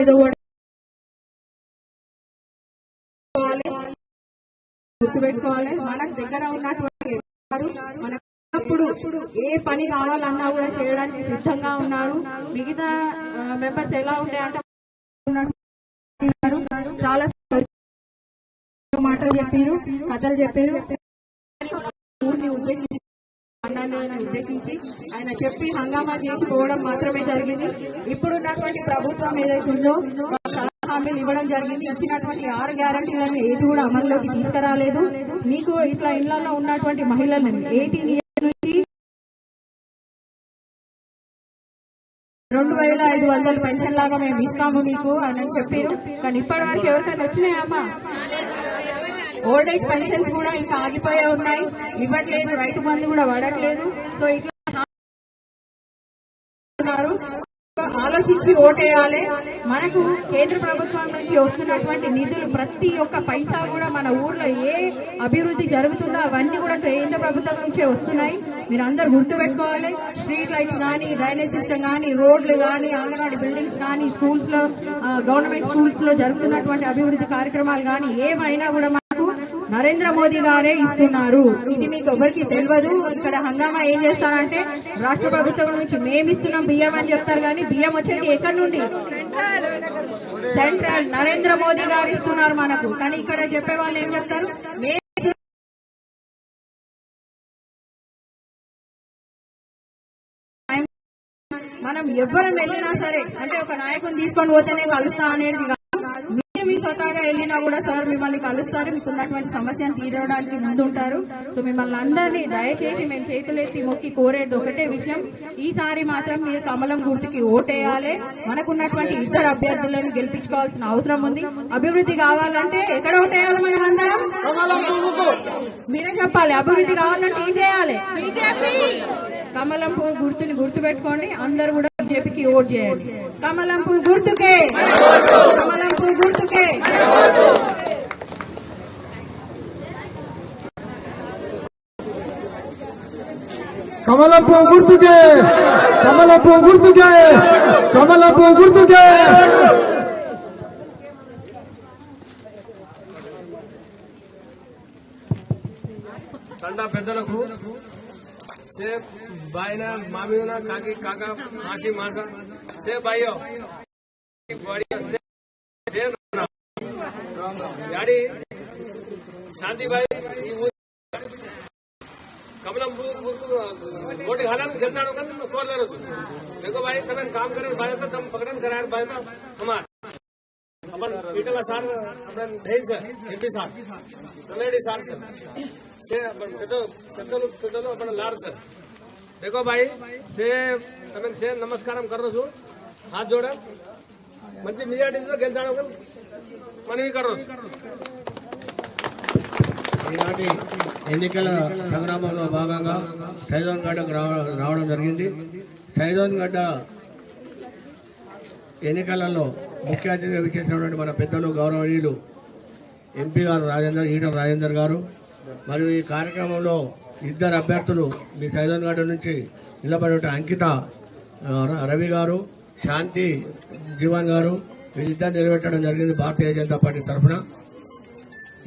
ఏదో గుర్తుపెట్టుకోవాలి. మనకు దగ్గర ఉన్నటువంటి వారు ఏ పని కావాలన్నా కూడా చేయడానికి సిద్ధంగా ఉన్నారు. మిగతా మెంబర్స్ ఎలా ఉంటాయంటే చాలా మాటలు చెప్పారు కథలు చెప్పారు. ఊరిని ఉద్దేశించి అన్నాన్ని ఉద్దేశించి ఆయన చెప్పి హంగామా చేసి పోవడం మాత్రమే జరిగింది. ఇప్పుడున్నటువంటి ప్రభుత్వం ఏదైతే ఉందో హామీలు ఇవ్వడం జరిగింది. ఇచ్చినటువంటి ఆరు గ్యారంటీలను ఏది కూడా అమల్లోకి తీసుకురాలేదు. మీకు ఇట్లా ఇళ్ళలో ఉన్నటువంటి మహిళలను ఎయిటీన్ ఇయర్స్ నుంచి రెండు వేల ఐదు వందల పెన్షన్ లాగా మేము ఇస్తాము మీకు అని చెప్పారు. కానీ ఇప్పటి వరకు ఎవరికైనా వచ్చినాయమ్మా ఓల్డ్ ఏజ్ పెన్షన్స్ కూడా ఇంకా ఆగిపోయే ఉన్నాయి. ఇవ్వట్లేదు రైతు బంధు కూడా పడట్లేదు సో ఇట్లా ఆలోచించి ఓటేయాలి. మనకు కేంద్ర ప్రభుత్వం నుంచి వస్తున్నటువంటి నిధులు ప్రతి ఒక్క పైసా కూడా మన ఊర్లో ఏ అభివృద్ధి జరుగుతుందో అవన్నీ కూడా కేంద్ర ప్రభుత్వం నుంచే వస్తున్నాయి. మీరు అందరు గుర్తుపెట్టుకోవాలి స్ట్రీట్ లైట్స్ కానీ డ్రైనేజ్ సిస్టమ్ కానీ రోడ్లు కానీ అంగన్వాడీ బిల్డింగ్స్ కానీ స్కూల్స్లో గవర్నమెంట్ స్కూల్స్లో జరుగుతున్నటువంటి అభివృద్ధి కార్యక్రమాలు కానీ ఏమైనా కూడా నరేంద్ర మోదీ గారే ఇస్తున్నారు. ఇది మీకు ఎవరికి తెలియదు ఇక్కడ హంగామా ఏం చేస్తారంటే రాష్ట్ర ప్రభుత్వం నుంచి మేము ఇస్తున్నాం బియ్యం అని చెప్తారు కానీ బియ్యం వచ్చేది ఎక్కడి నుండి? సెంట్రల్ నరేంద్ర మోదీ గారు ఇస్తున్నారు మనకు. కానీ ఇక్కడ చెప్పే వాళ్ళు ఏం చెప్తారు? మనం ఎవ్వరం వెళ్ళినా సరే అంటే ఒక నాయకుని తీసుకొని పోతేనే కలుస్తా అనేది స్వతహాగా వెళ్ళినా కూడా సార్ మిమ్మల్ని కలుస్తారు. మీకు ఉన్నటువంటి సమస్యను తీరవడానికి ముందుంటారు. సో మిమ్మల్ని అందరినీ దయచేసి మేము చేతులెత్తి మొక్కి కోరేది ఒకటే విషయం. ఈసారి మాత్రం మీరు కమలం గుర్తుకి ఓటేయాలి. మనకున్నటువంటి ఇద్దరు అభ్యర్థులను గెలిపించుకోవాల్సిన అవసరం ఉంది. అభివృద్ధి కావాలంటే ఎక్కడ ఓటేయాలి మనం అందరం? మీరే చెప్పాలి అభివృద్ధి కావాలంటే ఏం చేయాలి? కమలం గుర్తుని గుర్తు పెట్టుకోండి అందరు కూడా బీజేపీకి ఓట్ చేయండి కమలం పువ్వు గుర్తుకే కమలం పువ్వు గుర్తుకే కమలపు గుర్తుకే కమలపు గుర్తుకే కమలపు గుర్తుకే తండా పెద్దలకు છે ભાઈના મામીઓના કાકી, કાકા, માસી, માસા. છે ભાઈઓ. ગાડી. શાંતિભાઈ કમલમ મોટી હાલત જલસાનો કરીને કોર છું. દેખો ભાઈ, તમે કામ કરે, ભાઈ તો તમે પકડન કરાર ભાઈ અમાર. अपन पीटला सार अपन ढेर सर एमपी सार तलेडी सार सर से अपन पेटो पेटो पेटो अपन लार सर देखो भाई से तमें से नमस्कारम करो छु हाथ जोड़ा మంచి మెజార్టీతో గెలిచాడు మనవి కర్రోజు ఈనాటి ఎన్నికల సంగ్రామంలో భాగంగా సైజోన్ గడ్డకు రావ- రావడం జరిగింది సైజోన్ గడ్డ ఎన్నికలలో ముఖ్య అతిథిగా విచ్చేసినటువంటి మన పెద్దలు గౌరవనీయులు ఎంపీ గారు రాజేందర్ ఈటల రాజేందర్ గారు మరియు ఈ కార్యక్రమంలో ఇద్దరు అభ్యర్థులు మీ సైజోన్ గడ్డ నుంచి నిలబడి అంకిత రవి గారు శాంతి జీవన్ గారు వీళ్ళిద్దరు నిలబెట్టడం జరిగింది భారతీయ జనతా పార్టీ తరఫున.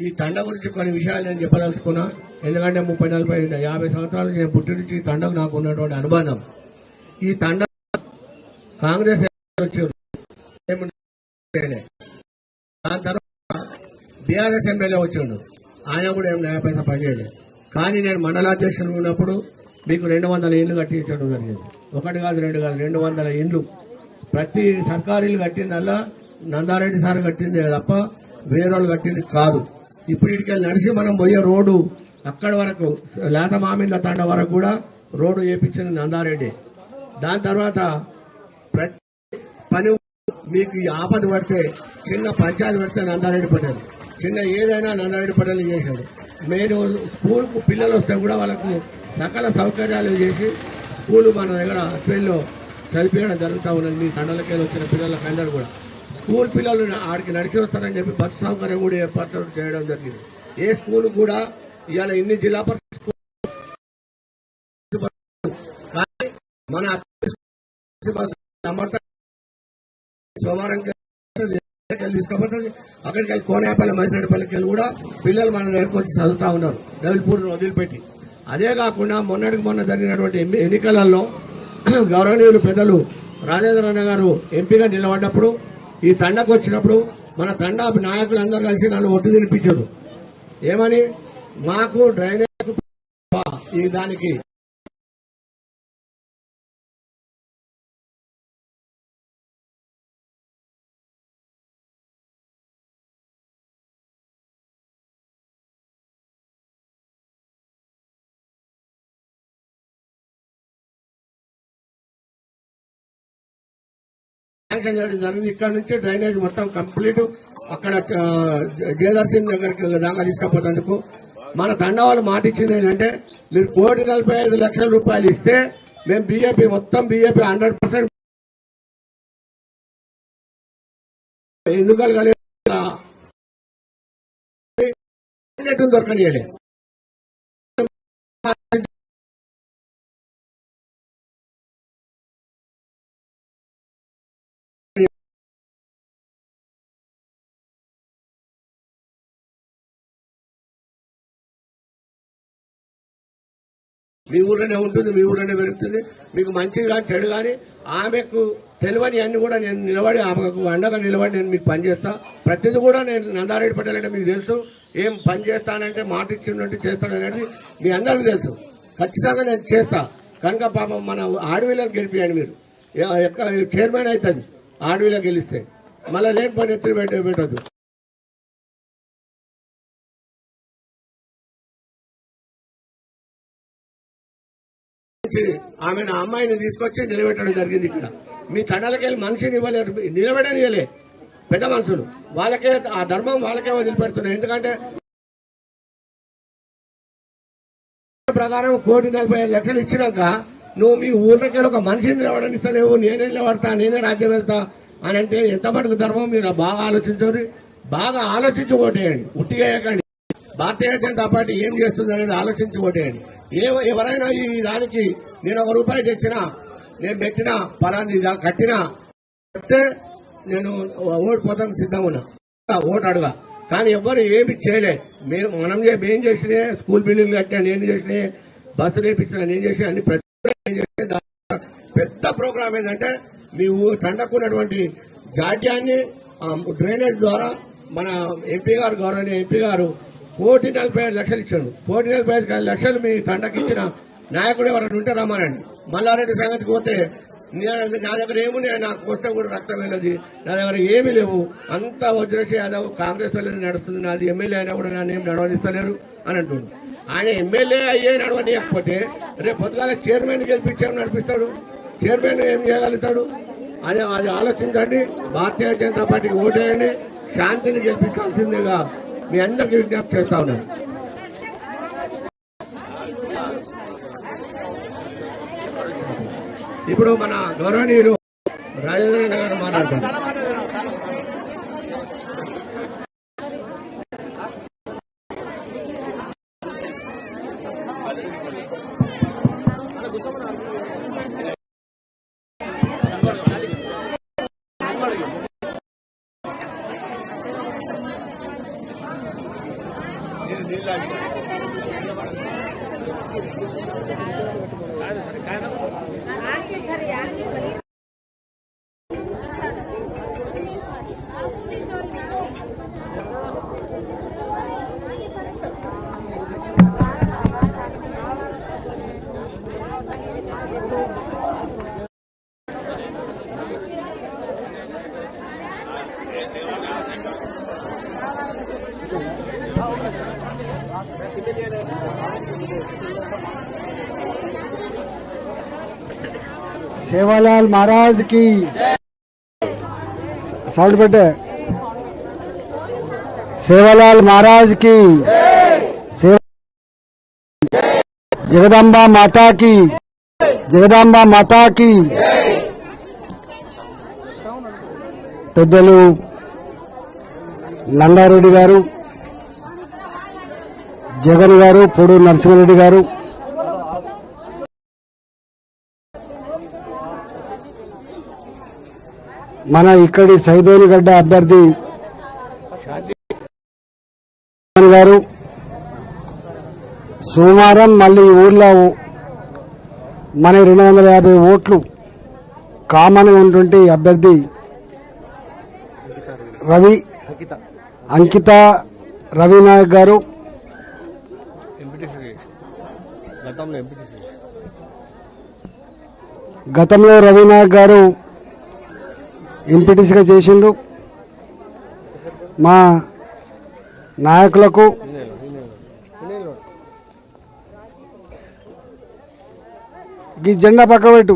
ఈ తండ గురించి కొన్ని విషయాలు నేను చెప్పదలుచుకున్నా. ఎందుకంటే ముప్పై నలభై యాభై సంవత్సరాల నుంచి నేను పుట్టి నుంచి ఈ తండకు నాకు ఉన్నటువంటి అనుబంధం. ఈ తండ కాంగ్రెస్ వచ్చారు. దాని తర్వాత బీఆర్ఎస్ ఎమ్మెల్యే వచ్చిండు. ఆయన కూడా ఏం న్యాయ పైసా పనిచేయలేదు కానీ నేను మండలాధ్యక్షుడు ఉన్నప్పుడు మీకు రెండు వందల ఇండ్లు కట్టించడం జరిగింది. ఒకటి కాదు రెండు కాదు రెండు వందల ఇండ్లు. ప్రతి సర్కారీలు కట్టిందల్లా నందారెడ్డి సార్ కట్టిందే తప్ప వేరే వాళ్ళు కట్టింది కాదు. ఇప్పుడు ఇటుకెళ్ళి నడిచి మనం పోయే రోడ్డు అక్కడి వరకు లేత మామిళ్ళ తండ వరకు కూడా రోడ్డు వేపించింది నందారెడ్డి. దాని తర్వాత ప్రతి పని మీకు ఈ ఆపద పడితే చిన్న పంచాయతీ పడితే నందారెడ్డి పటేల్. చిన్న ఏదైనా నందారెడ్డి పటేల్ చేశాడు. నేను స్కూల్కు పిల్లలు వస్తే కూడా వాళ్ళకు సకల సౌకర్యాలు చేసి స్కూల్ మన దగ్గర అట్వేల్లో చదివించడం జరుగుతూ ఉన్నది. మీ తండలకి వచ్చిన పిల్లలకి అందరూ కూడా. స్కూల్ పిల్లలు ఆడికి నడిచి వస్తారని చెప్పి బస్సు సౌకర్యం కూడా ఏర్పాట్లు చేయడం జరిగింది. ఏ స్కూల్ కూడా ఇవాళ ఇన్ని జిల్లా పరిషత్ మన సోమవారం వెళ్ళి తీసుకుపోతుంది అక్కడికి వెళ్ళి కోనేపల్లి మైసడిపల్లికి వెళ్ళి కూడా పిల్లలు మన దగ్గరకు వచ్చి చదువుతా ఉన్నారు. డబుల్పూర్ వదిలిపెట్టి. అదే కాకుండా మొన్నటికి మొన్న జరిగినటువంటి ఎన్నికలలో గౌరవనీయులు పెద్దలు రాజేంద్ర అన్న గారు ఎంపీగా నిలబడ్డప్పుడు ఈ తండకు వచ్చినప్పుడు మన తండ నాయకులందరూ కలిసి నన్ను ఒట్టు తినిపించారు. ఏమని? మాకు డ్రైనేజ్ ఈ దానికి శాంక్షన్ చేయడం జరిగింది. ఇక్కడ నుంచి డ్రైనేజ్ మొత్తం కంప్లీట్. అక్కడ ఆ, జయదర్శన్ దగ్గరికి దాకా తీసుకపోతేందుకు మన తండవాళ్ళు మాట ఇచ్చింది ఏంటంటే మీరు కోటి నలభై ఐదు లక్షల రూపాయలు ఇస్తే మేము బీఏపీ మొత్తం బీఏపీ హండ్రెడ్ పర్సెంట్ ఎందుకు దొరకనియలే మీ ఊళ్ళోనే ఉంటుంది మీ ఊళ్ళోనే పెరుగుతుంది. మీకు మంచి కానీ చెడు కానీ ఆమెకు తెలియని అన్ని కూడా నేను నిలబడి ఆమెకు అండగా నిలబడి నేను మీకు పనిచేస్తా. ప్రతిదీ కూడా నేను నందారెడ్డి పటేల్ అంటే మీకు తెలుసు. ఏం పని చేస్తానంటే మాట ఇచ్చినట్టు చేస్తాననేది మీ అందరికీ తెలుసు. ఖచ్చితంగా నేను చేస్తా. కనుక పాపం మన ఆడవిలను గెలిపియండి మీరు. ఎక్క- చైర్మన్ అవుతుంది. ఆడవిలో గెలిస్తే. మళ్ళీ లేని పని ఎత్తులు పెట్ట పెట్టద్దు. నుంచి ఆమె నా అమ్మాయిని తీసుకొచ్చి నిలబెట్టడం జరిగింది ఇక్కడ. మీ తండాలకెళ్ళి మనిషిని ఇవ్వలేరు. నిలబెడనియలే. పెద్ద మనుషులు. వాళ్ళకే ఆ ధర్మం వాళ్ళకే వదిలిపెడుతున్నాయి. ఎందుకంటే ప్రకారం కోటి నలభై ఐదు లక్షలు ఇచ్చినాక నువ్వు మీ ఊళ్ళకి ఒక మనిషిని నిలబడనిస్తలేవు. నేనే నిలబడతా నేనే రాజ్యం వెళ్తా అని అంటే ఎంత మటుకు ధర్మం? మీరు బాగా ఆలోచించండి. బాగా ఆలోచించి ఓటేయండి. ఉట్టిగా భారతీయ జనతా పార్టీ ఏం చేస్తుంది అనేది ఆలోచించి ఓటేయండి. ఏ ఎవరైనా ఈ దానికి నేను ఒక రూపాయి తెచ్చినా నేను పెట్టినా పలాంది కట్టినా చెప్తే నేను ఓడిపోతాను సిద్ధంగా ఉన్నా. ఓటు అడగా. కానీ ఎవ్వరు ఏమి చేయలే. మేము మనం చే- మేం చేసిన స్కూల్ బిల్డింగ్ కట్టినా నేను చేసిన బస్సు వేపించిన నేను చేసిన అన్ని ప్రతి పెద్ద ప్రోగ్రామ్ ఏంటంటే మీ తండకున్నటువంటి జాడ్యాన్ని డ్రైనేజ్ ద్వారా మన ఎంపీ గారు గౌరవనీయ ఎంపీ గారు కోటి నలభై ఐదు లక్షలు ఇచ్చాడు. కోటి నలభై ఐదు లక్షలు మీ తండకి ఇచ్చిన నాయకుడు ఎవరైనా ఉంటే రమ్మనండి. మల్లారెడ్డి సంగతికి పోతే నా దగ్గర ఏమున్నాయి? నాకు వస్తే కూడా రక్తం వెళ్ళదు. నా దగ్గర ఏమీ లేవు. అంతా వజ్రేష్ యాదవ్ కాంగ్రెస్ వాళ్ళది నడుస్తుంది. నాది ఎమ్మెల్యే అయినా కూడా నన్ను ఏం నడవనిస్తలేరు అని అంటుండు. ఆయన ఎమ్మెల్యే అయ్యే నడవనియకపోతే రేపు పొద్దుగాల చైర్మన్ గెలిపించాము నడిపిస్తాడు. చైర్మన్ ఏం చేయగలుగుతాడు? అది అది ఆలోచించండి. భారతీయ జనతా పార్టీకి ఓటేయండి. శాంతిని గెలిపించాల్సిందిగా మీ అందరికీ విజ్ఞప్తి చేస్తా ఉన్నాను. ఇప్పుడు మన గౌరవనీయులు రాజేంద్ర గారు మాట్లాడతారు. सेवालाल సేవాలాల్ మహారాజ్కి సౌండ్ పెట్టే. సేవలాల్ మహారాజ్కి జగదాంబ మాతాకి జగదాంబ మాతాకి పెద్దలు నల్లారెడ్డి గారు జగన్ గారు పొడు నరసింహారెడ్డి గారు మన ఇక్కడి సైదోనిగడ్డ అభ్యర్థి గారు. సోమవారం మళ్ళీ ఊర్లో మన రెండు వందల యాభై ఓట్లు కామన్గా ఉన్నటువంటి అభ్యర్థి రవి అంకిత రవినాయక్ గారు. గతంలో రవినాయక్ గారు ఎంపీటీసీగా చేసిండు. మా నాయకులకు ఈ జెండా పక్క పెట్టు.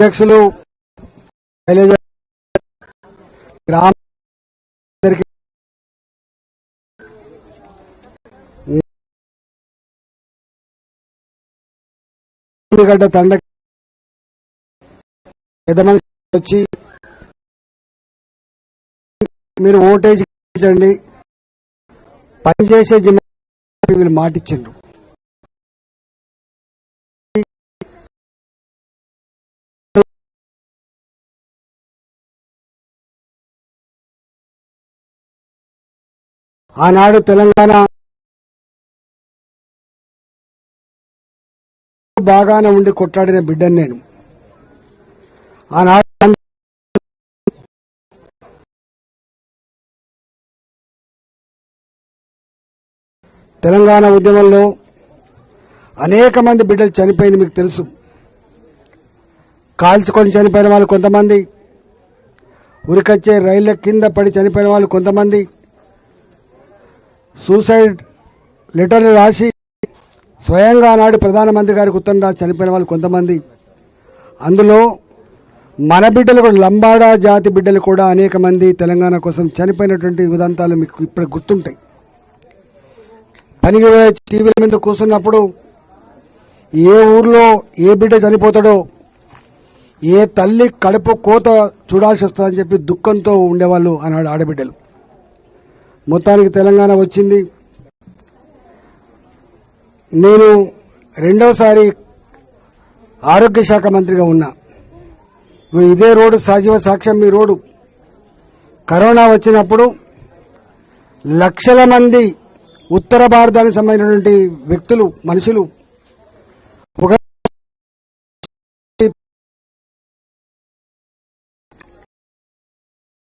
అధ్యక్షులు గ్రామ అందరికీ గడ్డ తండ పెద్ద మనిషి వచ్చి మీరు ఓటేజ్ ఇచ్చండి పనిచేసే జిమ్మా వీళ్ళు మాటిచ్చిండ్రు. ఆనాడు తెలంగాణ బాగానే ఉండి కొట్లాడిన బిడ్డను నేను. ఆనాడు తెలంగాణ ఉద్యమంలో అనేక మంది బిడ్డలు చనిపోయింది మీకు తెలుసు. కాల్చుకొని చనిపోయిన వాళ్ళు కొంతమంది ఉరికొచ్చే రైళ్ళ కింద పడి చనిపోయిన వాళ్ళు కొంతమంది సూసైడ్ లెటర్లు రాసి స్వయంగా నాడు ప్రధానమంత్రి గారికి ఉత్తరం రాసి చనిపోయిన వాళ్ళు కొంతమంది. అందులో మన బిడ్డలు కూడా లంబాడా జాతి బిడ్డలు కూడా అనేక మంది తెలంగాణ కోసం చనిపోయినటువంటి ఉదంతాలు మీకు ఇప్పుడు గుర్తుంటాయి. పనికి టీవీల మీద కూర్చున్నప్పుడు ఏ ఊర్లో ఏ బిడ్డ చనిపోతాడో ఏ తల్లి కడుపు కోత చూడాల్సి వస్తుందని చెప్పి దుఃఖంతో ఉండేవాళ్ళు అన్నాడు ఆడబిడ్డలు. మొత్తానికి తెలంగాణ వచ్చింది. నేను రెండవసారి ఆరోగ్య శాఖ మంత్రిగా ఉన్నా. ఇదే రోడ్డు సజీవ సాక్ష్యం మీ రోడ్డు. కరోనా వచ్చినప్పుడు లక్షల మంది ఉత్తర భారతానికి సంబంధించినటువంటి వ్యక్తులు మనుషులు ఒక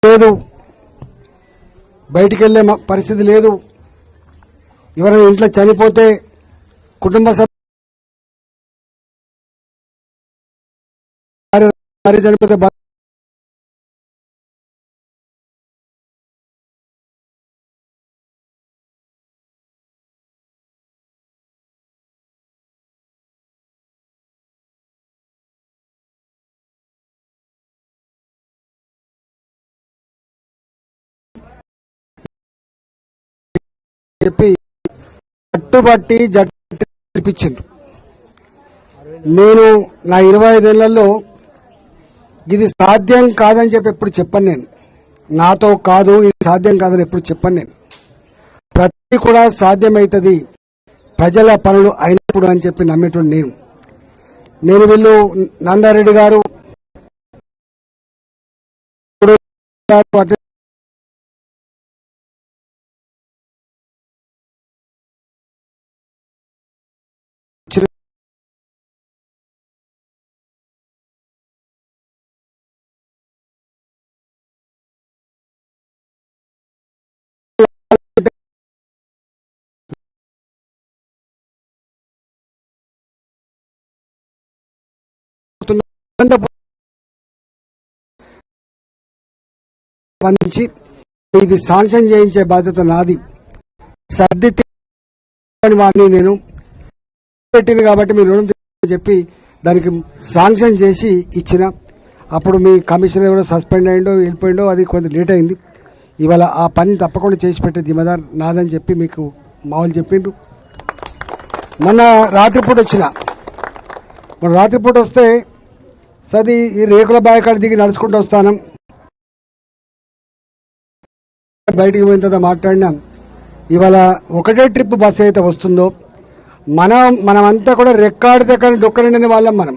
లేదు. బయటికి వెళ్ళే పరిస్థితి లేదు. ఎవరైనా ఇంట్లో చనిపోతే కుటుంబ సభ్యులు చనిపోతే చెప్పి పట్టుబట్టి జట్టు పిలిపించిండ్రు నేను నా ఇరవై ఐదేళ్ళలో ఇది సాధ్యం కాదని చెప్పి ఎప్పుడు చెప్పను నేను. నాతో కాదు ఇది సాధ్యం కాదని ఎప్పుడు చెప్పను నేను. ప్రతి కూడా సాధ్యమవుతుంది ప్రజల పనులు అయినప్పుడు అని చెప్పి నమ్మేటువంటి నేను. నేను వీళ్ళు నందారెడ్డి గారు ఇది శాంక్షన్ చేయించే బాధ్యత నాది. సర్ది వారిని నేను పెట్టింది కాబట్టి మీ రుణం చెప్పి దానికి శాంక్షన్ చేసి ఇచ్చిన. అప్పుడు మీ కమిషనర్ ఎవరో సస్పెండ్ అయ్యిండో వెళ్ళిపోయిండో అది కొంత లేట్ అయింది. ఇవాళ ఆ పని తప్పకుండా చేసి పెట్టే జిమ్మదార్ నాదని చెప్పి మీకు మామూలు చెప్పిండ్రు. మొన్న రాత్రిపూట వచ్చిన. మొన్న రాత్రిపూట వస్తే సది ఈ రేకుల బాయకాడ దిగి నడుచుకుంటూ వస్తాను. బయటికి పోయిన తర్వాత మాట్లాడినాం. ఇవాళ ఒకటే ట్రిప్ బస్సు అయితే వస్తుందో మనం మనమంతా కూడా రెక్కాడితే దగ్గర డొక్కరండి వాళ్ళం మనం.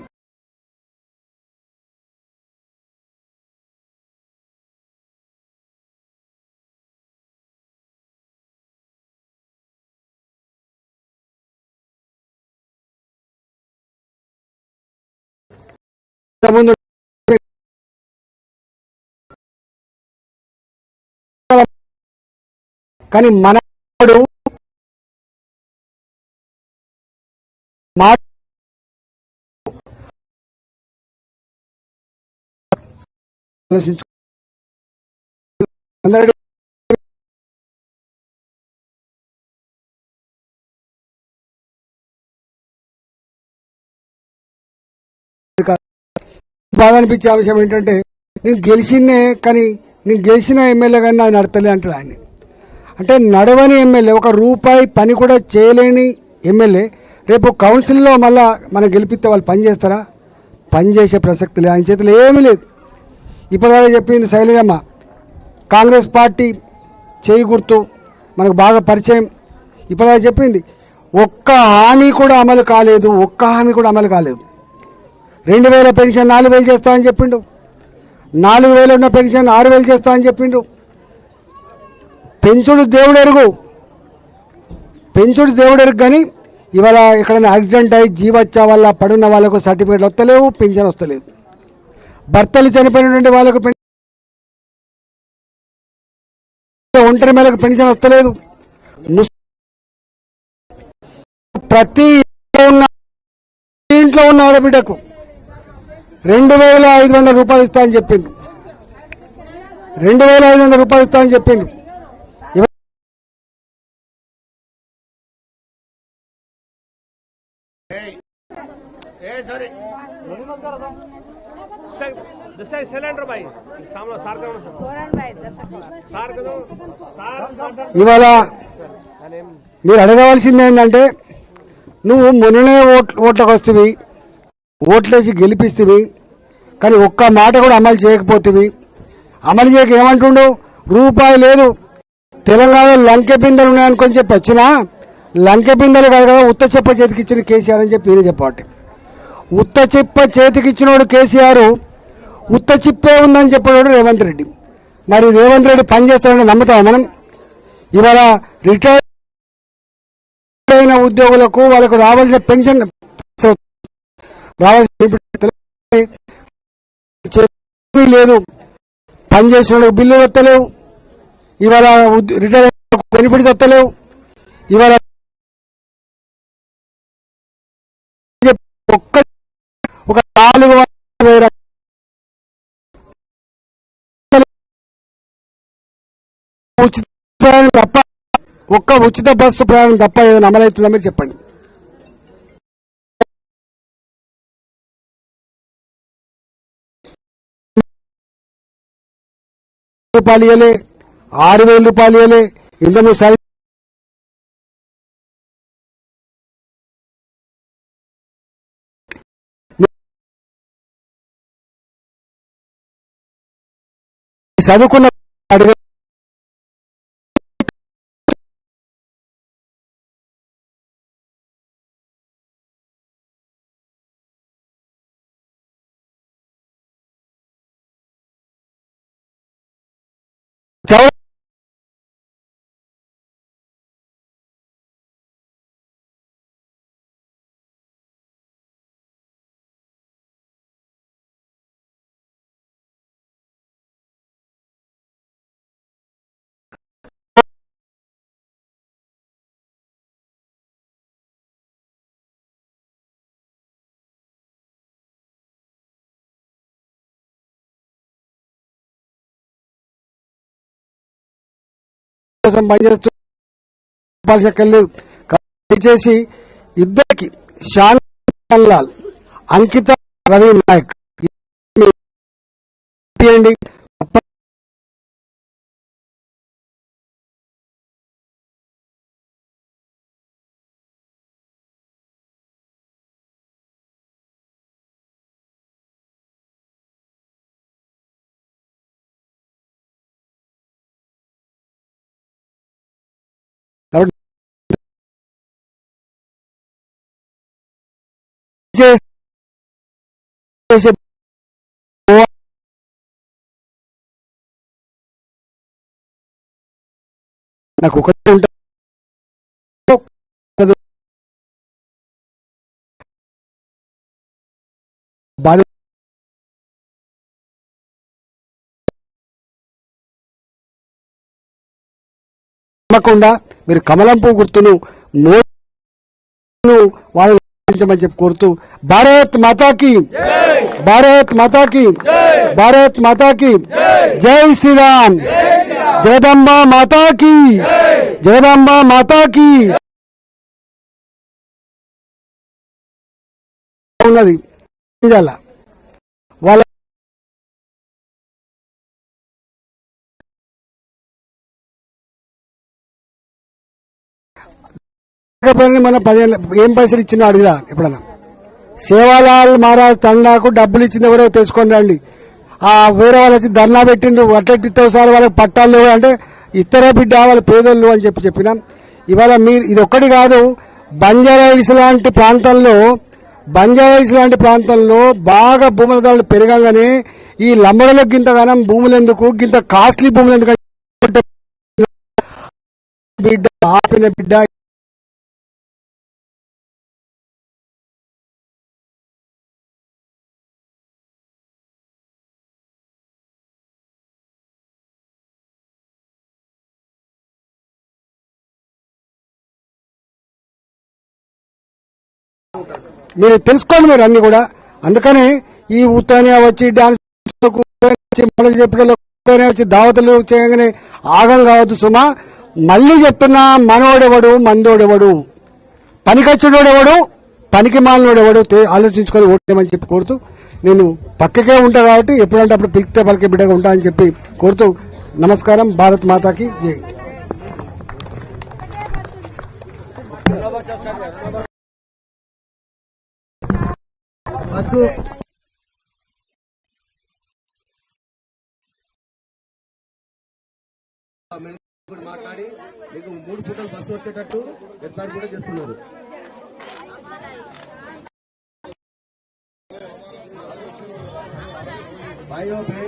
ముందు కానీ మనడు మాట ఆలోచించు అందరూ బాధ అనిపించే అంశం ఏంటంటే నేను గెలిచిందే కానీ నేను గెలిచిన ఎమ్మెల్యే కానీ నాకు నడతలే అంటాడు ఆయన అంటే నడవని ఎమ్మెల్యే ఒక రూపాయి పని కూడా చేయలేని ఎమ్మెల్యే రేపు కౌన్సిల్లో మళ్ళా మనం గెలిపిస్తే వాళ్ళు పని చేస్తారా? పని చేసే ప్రసక్తి లేదు. ఆయన చేతిలో ఏమీ లేదు. ఇప్పటిదాకా చెప్పింది శైలజమ్మ కాంగ్రెస్ పార్టీ చేయి గుర్తు మనకు బాగా పరిచయం. ఇప్పటిదాకా చెప్పింది ఒక్క హామీ కూడా అమలు కాలేదు ఒక్క హామీ కూడా అమలు కాలేదు. రెండు వేల పెన్షన్ నాలుగు వేలు చేస్తా అని చెప్పిండు. నాలుగు వేలు ఉన్న పెన్షన్ ఆరు వేలు చేస్తా అని చెప్పిండు. పెంచుడు దేవుడు ఎరుగు. పెంచుడు దేవుడు ఎరుగు కానీ ఇవాళ ఎక్కడైనా యాక్సిడెంట్ అయ్యి జీవచ్చా వల్ల పడున్న వాళ్ళకు సర్టిఫికేట్లు వస్తలేవు పెన్షన్ వస్తలేదు. భర్తలు చనిపోయినటువంటి వాళ్ళకు పెన్షన్ ఒంటరి మేలకు పెన్షన్ వస్తలేదు. ప్రతి ఇంట్లో ఉన్న ఇంట్లో ఉన్న ఆడబిడ్డకు రెండు వేల ఐదు వందల రూపాయలు ఇస్తా అని చెప్పిండు. రెండు వేల ఐదు వందల రూపాయలు ఇస్తా అని చెప్పిండు. ఇవాళ మీరు అడగవలసింది ఏంటంటే నువ్వు మొన్ననే ఓట్ ఓట్లకు వస్తుంది ఓట్లేసి గెలిపిస్తుంది కానీ ఒక్క మాట కూడా అమలు చేయకపోతుంది అమలు చేయక ఏమంటుండు? రూపాయి లేదు. తెలంగాణలో లంకె బిందెలు ఉన్నాయనుకొని చెప్పి వచ్చినా లంకె బిందెలు కాదు కదా ఉత్త చెప్ప చేతికిచ్చిన కేసీఆర్ అని చెప్పి నేనే చెప్పాలి. ఉత్త చిప్ప చేతికిచ్చినోడు కేసీఆర్ ఉత్త చిప్పే ఉందని చెప్పినోడు రేవంత్ రెడ్డి. మరి రేవంత్ రెడ్డి పని చేస్తాడని నమ్ముతాం మనం? ఇవాళ రిటైర్ అయిన ఉద్యోగులకు వాళ్ళకు రావాల్సిన పెన్షన్ రావాల్సిన ఏమీ లేదు. పనిచేసిన బిల్లు వస్తలేవు. ఇవాళ రిటైర్ బెనిఫిట్స్ వస్తలేవు. ఇవాళ ఒక్క ఒక నాలుగు ఉచిత ప్రయాణం తప్ప ఒక్క ఉచిత బస్సు ప్రయాణం తప్ప ఏదైనా అమలవుతుందా మీరు చెప్పండి. రూపాయలు ఇవ్వలే ఆరు వేల రూపాయలు ఇవ్వలే ఇంతకు సరి చదువుకున్న కోసం పనిచేస్తూ చెప్పలేదు దయచేసి ఇద్దరికి శాన్ అంకిత రవి నాయక్ ఇప్పియండి చేసే నాకు ఒకటి ఉంటుంది బాధ మీరు కమలం పువ్వు గుర్తును నోను వాళ్ళు రక్షించమని చెప్పి కోరుతూ భారత్ మాతాకి భారత్ మాతాకి భారత్ మాతాకి జై శ్రీరామ్. జగదంబ మాతాకి జగదంబ మాతాకి. ఉన్నది. ఇవాళ మనం మన పదిహేను ఏం పైసలు ఇచ్చినా అడిగిరా ఎప్పుడన్నా. సేవాలాల్ మహారాజ్ తండాకు డబ్బులు ఇచ్చింది ఎవరో తెలుసుకొని రండి. ఆ వేరే వాళ్ళు వచ్చి ధర్నా పెట్టిండ్రు అట్టెట్టితో సార్ వాళ్ళకి పట్టాలు లేవు అంటే ఇతర బిడ్డ వాళ్ళ పేదోళ్ళు అని చెప్పి చెప్పినాం. ఇవాళ మీరు ఇది ఒక్కటి కాదు బంజారా లాంటి ప్రాంతంలో బంజారా లాంటి ప్రాంతంలో బాగా భూముల ధరలు పెరగగానే ఈ లంబడలకు గింత గనం భూములు ఎందుకు గింత కాస్ట్లీ భూములు ఎందుకు బిడ్డ ఆపిన బిడ్డ మీరు తెలుసుకోండి మీరు అన్ని కూడా. అందుకని ఈ ఉత్తనే వచ్చి డాన్స్ మళ్ళీ చెప్పిన వచ్చి దావతలు చేయగానే ఆగం కావద్దు సుమా. మళ్ళీ చెప్తున్నా మనోడెవడు మందోడెవడు? పనికొచ్చుడోడెవడు పనికి మాలినోడెవడు? ఆలోచించుకొని ఓటేమని చెప్పి కోరుతూ నేను పక్కకే ఉంటా కాబట్టి ఎప్పుడంటే అప్పుడు పిలిస్తే పలికే బిడ్డగా ఉంటా అని చెప్పి కోరుతూ నమస్కారం. భారత్ మాతాకి జై. మాట్లాడి మీకు మూడు పూటలు బస్సు వచ్చేటట్టు ఎస్ఆర్ కూడా చేస్తున్నారు. భాయో भाई